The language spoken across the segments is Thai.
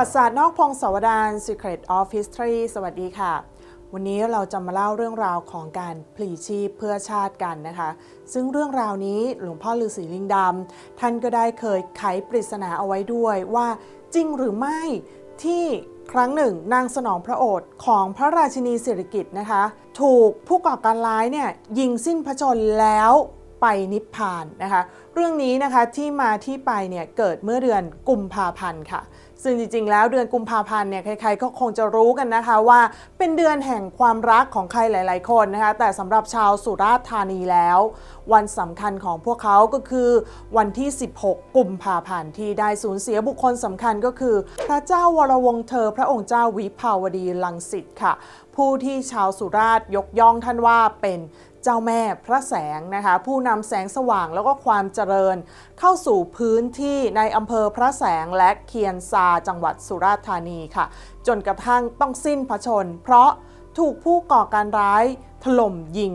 วัติศาสตร์นอกพงศาวดาร Secret of History สวัสดีค่ะ วันนี้เราจะมาเล่าเรื่องราวของการพลีชีพเพื่อชาติกันนะคะ ซึ่งเรื่องราวนี้หลวงพ่อฤาษีลิงดำท่านก็ได้เคยไขปริศนาเอาไว้ด้วยว่าจริงหรือไม่ที่ครั้งหนึ่งนางสนองพระโอษฐ์ของพระราชินีสิริกิติ์นะคะ ถูกผู้ก่อการร้ายเนี่ยยิงสิ้นพระชนแล้วไปนิพพานนะคะ เรื่องนี้นะคะที่มาที่ไปเนี่ยเกิดเมื่อเดือนกุมภาพันธ์ค่ะ ซึ่งจริงๆ แล้วเดือนกุมภาพันธ์เนี่ยใครๆก็คงจะรู้กันนะคะว่าเป็นเดือนแห่งความรักของใครหลาย ๆ คนนะคะแต่สำหรับชาวสุราษฎร์ธานีแล้ว วันสำคัญของพวกเขาก็คือวันที่ 16 กุมภาพันธ์ที่ได้สูญเสียบุคคลสำคัญก็คือ พระเจ้าวรวงเธอ พระองค์เจ้าวิภาวดีลังสิตค่ะ ผู้ที่ชาวสุราษฎร์ยกย่องท่านว่าเป็น เจ้าแม่พระแสงนะคะผู้นำแสงสว่างแล้วก็ความเจริญ เข้าสู่พื้นที่ในอำเภอพระแสงและเคียนซาจังหวัดสุราษฎร์ธานีค่ะ จนกระทั่งต้องสิ้นพระชน เพราะถูกผู้ก่อการร้ายถล่มยิง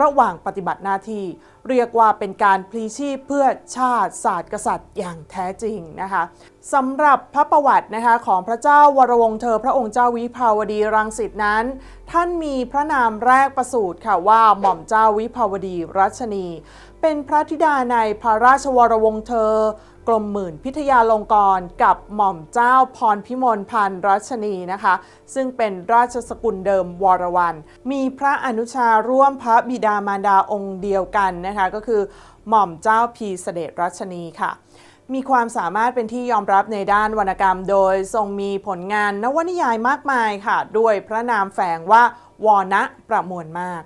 ระหว่างปฏิบัติหน้าที่ เรียกว่าเป็นการพลีชีพเพื่อชาติศาสตร์กษัตริย์อย่างแท้จริงนะคะสำหรับพระประวัตินะคะของพระเจ้าวรวงเธอพระองค์เจ้าวิภาวดีรังสิตนั้น ท่านมีพระนามแรกประสูติค่ะว่าหม่อมเจ้าวิภาวดีรัชนี เป็นพระธิดาในพระราชวรวงเธอ กรมหมื่นพิทยาลงกรณ์กับหม่อมเจ้าพรพิมลพันธ์รัชนีนะคะ ซึ่งเป็นราชสกุลเดิมวรวัน มีพระอนุชาร่วมพระบิดามารดาองค์เดียวกันนะคะก็คือหม่อมเจ้าพีเสด็จรัชนีค่ะมีความสามารถเป็นที่ยอมรับในด้านวรรณกรรม โดยทรงมีผลงานนวนิยายมากมายค่ะ ด้วยพระนามแฝงว่าวรณะประมวลมาก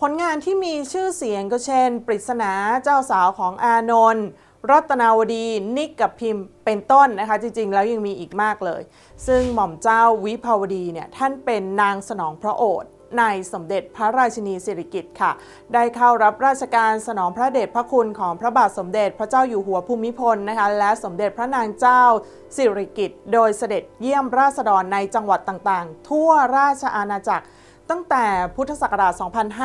ผลงานที่มีชื่อเสียงก็เช่น ปริศนาเจ้าสาวของอานนท์ รัตนาวดี นิกกับพิมพ์เป็นต้นนะคะ จริงๆ แล้วยังมีอีกมากเลย ซึ่งหม่อมเจ้าวิภาวดีเนี่ยท่านเป็นนางสนองพระโอษฐ์ในสมเด็จพระราชินีสิริกิติ์ค่ะ ได้เข้ารับราชการสนองพระเดชพระคุณของพระบาทสมเด็จพระเจ้าอยู่หัวภูมิพลนะคะ และสมเด็จพระนางเจ้าสิริกิติ์โดยเสด็จเยี่ยมราษฎรในจังหวัดต่างๆ ทั่วราชอาณาจักร ตั้งแต่พุทธศักราช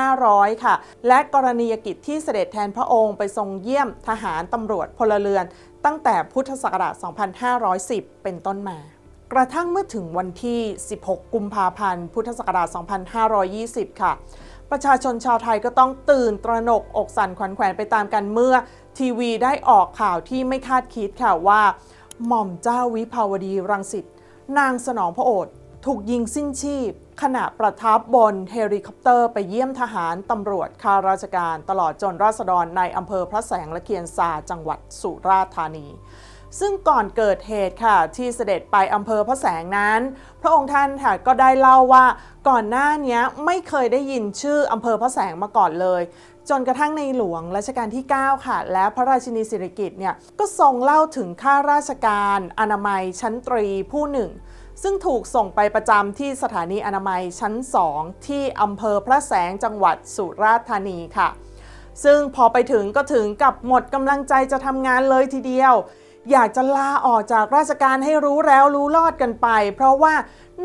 2500 ค่ะ และกรณียกิจที่เสด็จแทนพระองค์ไปทรงเยี่ยมทหารตำรวจพลเรือน ตั้งแต่พุทธศักราช 2510 เป็นต้นมากระทั่งเมื่อถึงวันที่ 16 กุมภาพันธ์ พุทธศักราช 2520 ค่ะ ประชาชนชาวไทยก็ต้องตื่นตระหนกอกสั่นขวัญแขวนไปตามกันเมื่อ ทีวีได้ออกข่าวที่ไม่คาดคิดค่ะว่า หม่อมเจ้าวิภาวดีรังสิตนางสนองพระโอษฐ์ ถูกยิงสิ้นชีพ ขณะประทับบนเฮลิคอปเตอร์ไปเยี่ยมทหารตำรวจข้าราชการ ตลอดจนราษฎรในอำเภอพระแสงและเคียนซาจังหวัดสุราษฎร์ธานีซึ่งก่อนเกิดเหตุค่ะที่เสด็จไปอำเภอพระแสงนั้น พระองค์ท่านค่ะก็ได้เล่าว่าก่อนหน้านี้ไม่เคยได้ยินชื่ออำเภอพระแสงมาก่อนเลย จนกระทั่งในหลวงรัชกาลที่ 9 ค่ะ และพระราชินีสิริกิติ์เนี่ยก็ทรงเล่าถึงข้าราชการ อนามัยชั้นตรีผู้หนึ่ง ซึ่งถูกส่งไปประจำที่สถานีอนามัยชั้น 2 ที่อำเภอพระแสงจังหวัดสุราษฎร์ธานีค่ะ ซึ่งพอไปถึงก็ถึงกับหมดกำลังใจจะทำงานเลยทีเดียว อยากจะลาออกจากราชการให้รู้แล้วรู้รอดกันไป เพราะว่า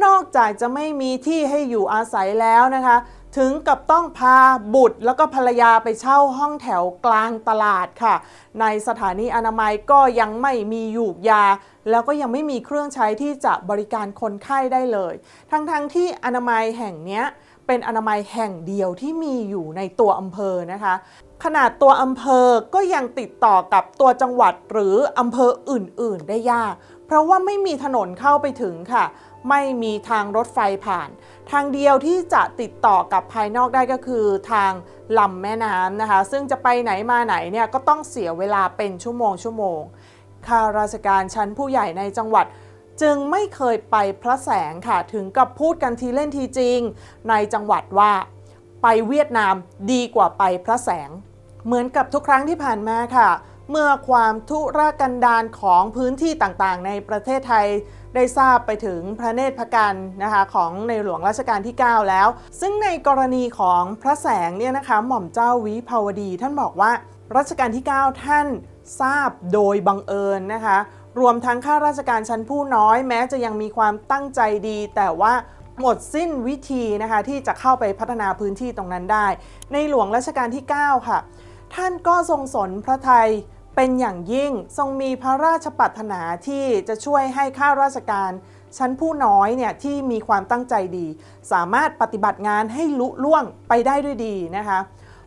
นอกจากจะไม่มีที่ให้อยู่อาศัยแล้วนะคะ ถึงกับต้องพาบุตรแล้วก็ภรรยาไปเช่าห้องแถวกลางตลาดค่ะ ในสถานีอนามัยก็ยังไม่มียูกยา แล้วก็ยังไม่มีเครื่องใช้ที่จะบริการคนไข้ได้เลย ทั้งๆทที่อนามัยแห่งนี้เป็นอนามัยแห่งเดียวที่มีอยู่ในตัวอำเภอนะคะ ขนาดตัวอำเภอก็ยังติดต่อกับตัวจังหวัดหรืออำเภออื่นๆ ได้ยาก เพราะว่าไม่มีถนนเข้าไปถึงค่ะ ไม่มีทางรถไฟผ่าน ทางเดียวที่จะติดต่อกับภายนอกได้ก็คือทางลำแม่น้ำนะคะ ซึ่งจะไปไหนมาไหนเนี่ยก็ต้องเสียเวลาเป็นชั่วโมงชั่วโมงข้าราชการชั้นผู้ใหญ่ในจังหวัดจึงไม่เคยไปพระแสงค่ะถึงกับพูดกันทีเล่นทีจริง ในจังหวัดว่า ไปเวียดนามดีกว่าไปพระแสง เหมือนกับทุกครั้งที่ผ่านมาค่ะ เมื่อความทุรกันดารของพื้นที่ต่างๆ ในประเทศไทยได้ทราบไปถึงพระเนตรพระกันนะคะของในหลวงรัชกาลที่ 9 แล้ว ซึ่งในกรณีของพระแสงเนี่ยนะคะหม่อมเจ้าวิภาวดี ท่านบอกว่ารัชกาลที่ 9 ท่านทราบโดยบังเอิญนะคะ รวมทั้งข้าราชการชั้นผู้น้อยแม้จะยังมีความตั้งใจดี แต่ว่าหมดสิ้นวิธีนะคะที่จะเข้าไปพัฒนาพื้นที่ตรงนั้นได้ ในหลวงรัชกาลที่ 9 ค่ะ ท่านก็ทรงสนพระไทย เป็นอย่างยิ่งทรงมีพระราชปรารถนาที่จะช่วยให้ข้าราชการ ชั้นผู้น้อยเนี่ยที่มีความตั้งใจดี สามารถปฏิบัติงานให้ลุล่วงไปได้ด้วยดีนะคะ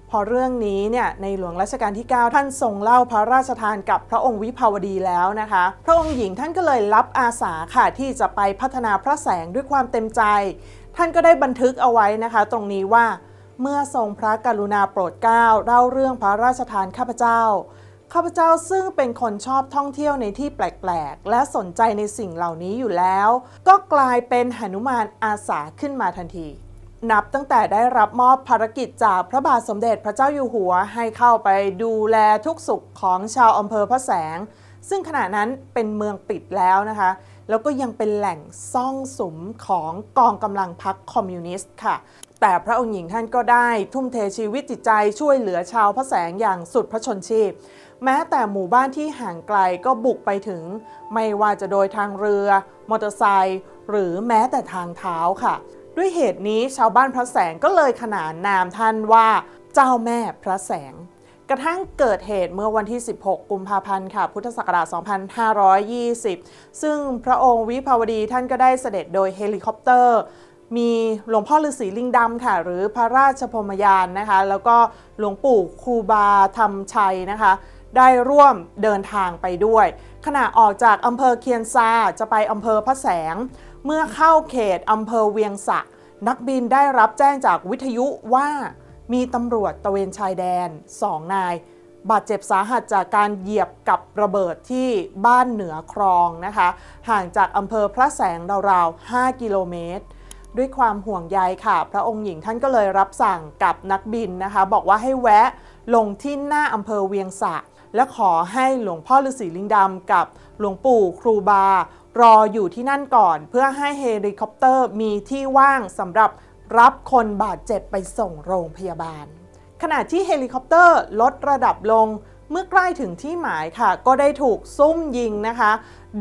พอเรื่องนี้เนี่ยในหลวงรัชกาลที่ 9 ท่านทรงเล่าพระราชทานกับพระองค์วิภาวดีแล้วนะคะ พระองค์หญิงท่านก็เลยรับอาสาค่ะที่จะไปพัฒนาพระแสงด้วยความเต็มใจ ท่านก็ได้บันทึกเอาไว้นะคะ ตรงนี้ว่าเมื่อทรงพระกรุณาโปรดเกล้าเล่าเรื่องพระราชทานข้าพเจ้า ข้าพเจ้าซึ่งเป็นคนชอบท่องเที่ยวในที่แปลก ๆ และสนใจในสิ่งเหล่านี้อยู่แล้ว ก็กลายเป็นหนุมานอาสาขึ้นมาทันที นับตั้งแต่ได้รับมอบภารกิจจากพระบาทสมเด็จพระเจ้าอยู่หัวให้เข้าไปดูแลทุกสุขของชาวอำเภอพระแสง ซึ่งขณะนั้นเป็นเมืองปิดแล้วนะคะ แล้วก็ยังเป็นแหล่งซ่องสุมของกองกำลังพรรคคอมมิวนิสต์ค่ะแต่พระองค์หญิงท่านก็ได้ทุ่มเทชีวิตจิตใจช่วยเหลือชาวพระแสงอย่างสุดพระชนชีพ แม้แต่หมู่บ้านที่ห่างไกลก็บุกไปถึง ไม่ว่าจะโดยทางเรือ มอเตอร์ไซค์หรือแม้แต่ทางเท้าค่ะ ด้วยเหตุนี้ชาวบ้านพระแสงก็เลยขนานนามท่านว่าเจ้าแม่พระแสง กระทั่งเกิดเหตุเมื่อวันที่ 16 กุมภาพันธ์ค่ะ พุทธศักราช 2520 ซึ่งพระองค์วิภาวดีท่านก็ได้เสด็จโดยเฮลิคอปเตอร์มีหลวงพ่อฤาษีลิงดำค่ะ หรือพระราชพรมยานนะคะ แล้วก็หลวงปู่ครูบาธรรมชัยนะคะ ได้ร่วมเดินทางไปด้วย ขณะออกจากอำเภอเคียนซาจะไปอำเภอพระแสง เมื่อเข้าเขตอำเภอเวียงสะ นักบินได้รับแจ้งจากวิทยุว่ามีตำรวจตะเวนชายแดน2นาย บาดเจ็บสาหัสจากการเหยียบกับระเบิดที่บ้านเหนือคลองนะคะ ห่างจากอำเภอพระแสงราวๆ 5 กิโลเมตร ด้วยความห่วงใยค่ะ พระองค์หญิงท่านก็เลยรับสั่งกับนักบินนะคะ บอกว่าให้แวะลงที่หน้าอำเภอเวียงสะ และขอให้หลวงพ่อฤาษีลิงดำกับหลวงปู่ครูบา รออยู่ที่นั่นก่อน เพื่อให้เฮลิคอปเตอร์มีที่ว่างสำหรับรับคนบาดเจ็บไปส่งโรงพยาบาล ขณะที่เฮลิคอปเตอร์ลดระดับลงเมื่อใกล้ถึงที่หมายค่ะ ก็ได้ถูกซุ่มยิงนะคะ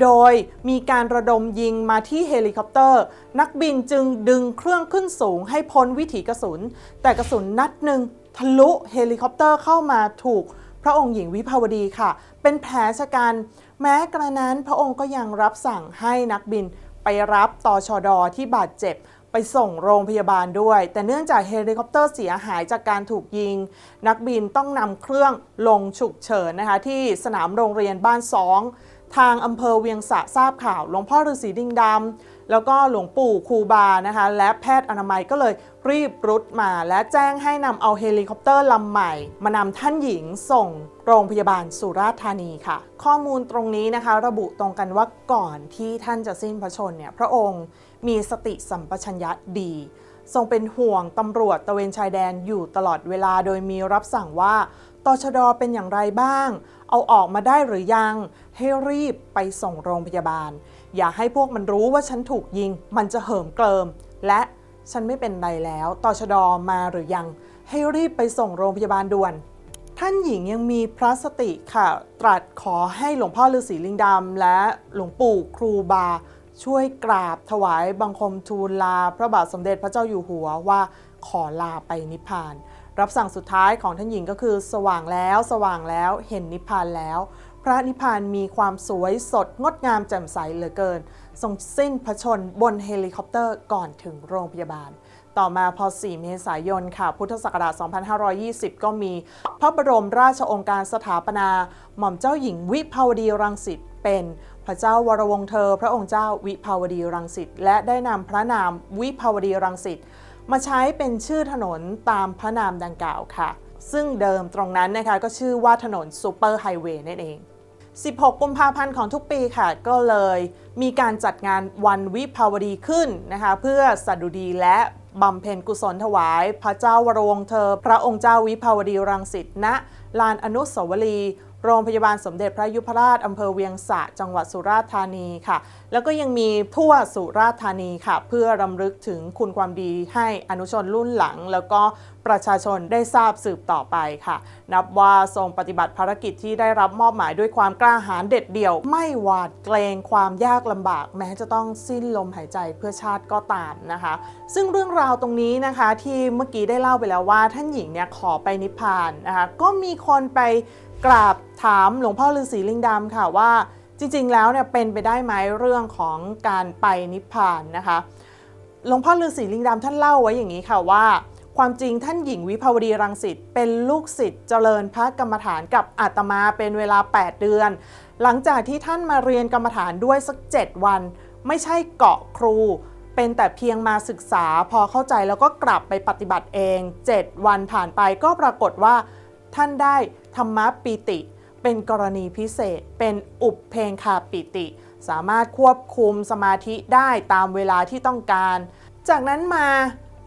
โดยมีการระดมยิงมาที่เฮลิคอปเตอร์ นักบินจึงดึงเครื่องขึ้นสูงให้พ้นวิถีกระสุน แต่กระสุนนัดหนึ่งทะลุเฮลิคอปเตอร์เข้ามาถูก พระองค์หญิงวิภาวดีค่ะ เป็นแผลชะกันแม้กระนั้นพระองค์ก็ยังรับสั่งให้นักบินไปรับตอชอดอที่บาดเจ็บไปส่งโรงพยาบาลด้วย แต่เนื่องจากเฮลิคอปเตอร์เสียหายจากการถูกยิง นักบินต้องนำเครื่องลงฉุกเฉินนะคะ ที่สนามโรงเรียนบ้านสองทางอำเภอเวียงสะทราบข่าว หลวงพ่อฤาษีดิงดำแล้วก็หลวงปู่ครูบานะคะ และแพทย์อนามัยก็เลย รีบรุดมาและแจ้งให้นำเอาเฮลิคอปเตอร์ลำใหม่ มานำท่านหญิงส่งโรงพยาบาลสุราษฎร์ธานีค่ะ ข้อมูลตรงนี้นะคะ ระบุตรงกันว่าก่อนที่ท่านจะสิ้นพระชนเนี่ยพระองค์มีสติสัมปชัญญะดี ทรงเป็นห่วงตำรวจตะเวนชายแดนอยู่ตลอดเวลาโดยมีรับสั่งว่าตชดเป็นอย่างไรบ้าง เอาออกมาได้หรือยังให้รีบไปส่งโรงพยาบาล อย่าให้พวกมันรู้ว่าฉันถูกยิง มันจะเหิมเกลิม และ ฉันไม่เป็นไรแล้วต่อชดอมาหรือยัง ให้รีบไปส่งโรงพยาบาลด่วน ท่านหญิงยังมีพระสติค่ะ ตรัสขอให้หลวงพ่อฤาษีลิงดำและหลวงปู่ครูบา ช่วยกราบถวายบังคมทูลลา พระบาทสมเด็จพระเจ้าอยู่หัวว่าขอลาไปนิพพาน รับสั่งสุดท้ายของท่านหญิงก็คือ สว่างแล้วสว่างแล้วเห็นนิพพานแล้ว พระนิพพานมีความสวยสดงดงามแจ่มใสเหลือเกิน ทรงสิ้นพระชนบนเฮลิคอปเตอร์ก่อนถึงโรงพยาบาล ต่อมาพอ 4 เมษายนค่ะ พุทธศักราช 2520 ก็มีพระบรมราชองค์การสถาปนา หม่อมเจ้าหญิงวิภาวดีรังสิตเป็นพระเจ้าวรวงเธอ พระองค์เจ้าวิภาวดีรังสิตและได้นำพระนามวิภาวดีรังสิตมาใช้เป็นชื่อถนนตามพระนามดังกล่าวค่ะ ซึ่งเดิมตรงนั้นนะคะก็ชื่อว่าถนนซูเปอร์ไฮเวย์นั่นเอง 16 กุมภาพันธ์ของทุกปีค่ะ ก็เลยมีการจัดงานวันวิภาวดีขึ้นนะคะเพื่อสดุดีและบำเพ็ญกุศลถวาย พระเจ้าวรวงเธอ พระองค์เจ้าวิภาวดีรังสิตณลานอนุสาวรีย์ โรงพยาบาลสมเด็จพระยุพราชอำเภอเวียงสะจังหวัดสุราษฎร์ธานีค่ะ แล้วก็ยังมีทั่วสุราษฎร์ธานีค่ะ เพื่อรำลึกถึงคุณความดีให้อนุชนรุ่นหลัง แล้วก็ประชาชนได้ทราบสืบต่อไปค่ะ นับว่าทรงปฏิบัติภารกิจที่ได้รับมอบหมายด้วยความกล้าหาญเด็ดเดี่ยว ไม่หวาดเกรงความยากลำบาก แม้จะต้องสิ้นลมหายใจเพื่อชาติก็ตามนะคะ ซึ่งเรื่องราวตรงนี้นะคะที่เมื่อกี้ได้เล่าไปแล้วว่าท่านหญิงเนี่ยขอไปนิพพานนะคะก็มีคนไป กราบถามหลวงพ่อฤาษีลิงดำค่ะว่าจริงๆ แล้วเนี่ยเป็นไปได้ไหมเรื่องของการไปนิพพานนะคะ หลวงพ่อฤาษีลิงดำท่านเล่าไว้อย่างนี้ค่ะว่า ความจริงท่านหญิงวิภาวดีรังสิตเป็นลูกศิษย์เจริญพระกรรมฐานกับอาตมาเป็นเวลา 8 เดือน หลังจากที่ท่านมาเรียนกรรมฐานด้วยสัก 7 วัน ไม่ใช่เกาะครู เป็นแต่เพียงมาศึกษาพอเข้าใจแล้วก็กลับไปปฏิบัติเอง 7 วันผ่านไปก็ปรากฏว่า ท่านได้ธรรมปิติ เป็นกรณีพิเศษ เป็นอุปเพงคาปิติ สามารถควบคุมสมาธิได้ตามเวลาที่ต้องการ จากนั้นมา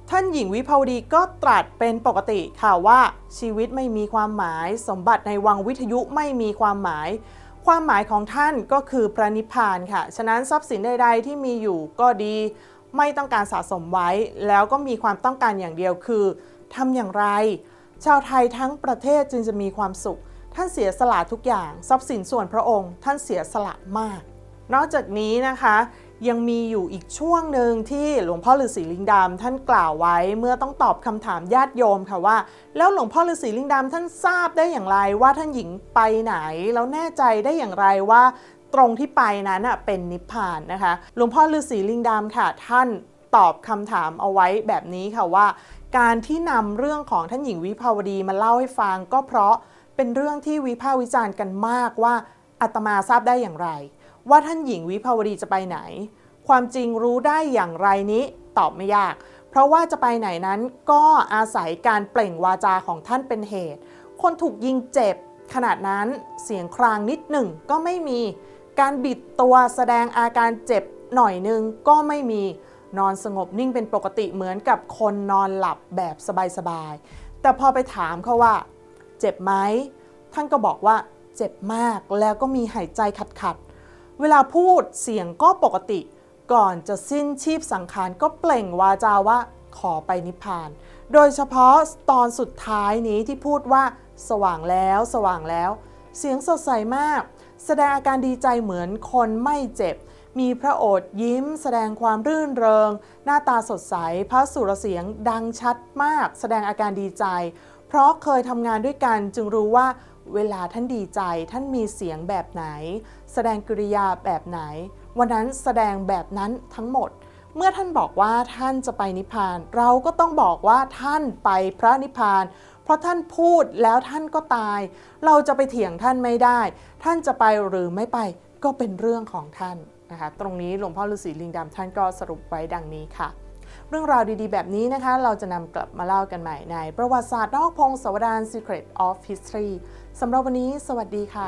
ท่านหญิงวิภาวดีก็ตรัสเป็นปกติค่ะว่าชีวิตไม่มีความหมาย สมบัติในวังวิทยุไม่มีความหมาย ความหมายของท่านก็คือพระนิพพานค่ะ ฉะนั้นทรัพย์สินใดๆที่มีอยู่ก็ดี ไม่ต้องการสะสมไว้ แล้วก็มีความต้องการอย่างเดียวคือทำอย่างไร ชาวไทยทั้งประเทศจึงจะมีความสุข ท่านเสียสละทุกอย่าง ทรัพย์สินส่วนพระองค์ ท่านเสียสละมาก นอกจากนี้นะคะยังมีอยู่อีกช่วงหนึ่งที่หลวงพ่อฤาษีลิงดำท่านกล่าวไว้เมื่อต้องตอบคำถามญาติโยมค่ะว่า แล้วหลวงพ่อฤาษีลิงดำท่านทราบได้อย่างไรว่าท่านหญิงไปไหน แล้วแน่ใจได้อย่างไรว่าตรงที่ไปนั้นเป็นนิพพานนะคะ หลวงพ่อฤาษีลิงดำค่ะท่าน ตอบคำถามเอาไว้แบบนี้ค่ะว่า การที่นำเรื่องของท่านหญิงวิภาวดีมาเล่าให้ฟัง ก็เพราะเป็นเรื่องที่วิพากษ์วิจารณ์กันมากว่าอาตมาทราบได้อย่างไร ว่าท่านหญิงวิภาวดีจะไปไหน ความจริงรู้ได้อย่างไรนี้ตอบไม่ยาก เพราะว่าจะไปไหนนั้นก็อาศัยการเปล่งวาจาของท่านเป็นเหตุ คนถูกยิงเจ็บขนาดนั้นเสียงครางนิดหนึ่งก็ไม่มี การบิดตัวแสดงอาการเจ็บหน่อยหนึงก็ไม่มี นอนสงบนิ่งเป็นปกติเหมือนกับคนนอนหลับแบบสบายๆ แต่พอไปถามเขาว่า เจ็บไหม ท่านก็บอกว่าเจ็บมากแล้วก็มีหายใจขัดๆ เวลาพูดเสียงก็ปกติ ก่อนจะสิ้นชีพสังขารก็เปล่งวาจาว่าขอไปนิพพาน โดยเฉพาะตอนสุดท้ายนี้ที่พูดว่า สว่างแล้วสว่างแล้ว เสียงสดใสมาก แสดงอาการดีใจเหมือนคนไม่เจ็บ มีพระโอษฐ์ยิ้ม แสดงความรื่นเริง หน้าตาสดใส พระสุรเสียงดังชัดมาก แสดงอาการดีใจ เพราะเคยทำงานด้วยกันจึงรู้ว่าเวลาท่านดีใจท่านมีเสียงแบบไหน แสดงกริยาแบบไหน วันนั้นแสดงแบบนั้นทั้งหมด เมื่อท่านบอกว่าท่านจะไปนิพพาน เราก็ต้องบอกว่าท่านไปพระนิพพาน เพราะท่านพูดแล้วท่านก็ตาย เราจะไปเถียงท่านไม่ได้ ท่านจะไปหรือไม่ไปก็เป็นเรื่องของท่าน นะคะ ตรงนี้หลวงพ่อฤาษีลิงดำท่านก็สรุปไว้ดังนี้ค่ะ เรื่องราวดีๆ แบบนี้นะคะ เราจะนำกลับมาเล่ากันใหม่ใน ประวัติศาสตร์นอกพงศาวดาร Secret of History สำหรับวันนี้ สวัสดีค่ะ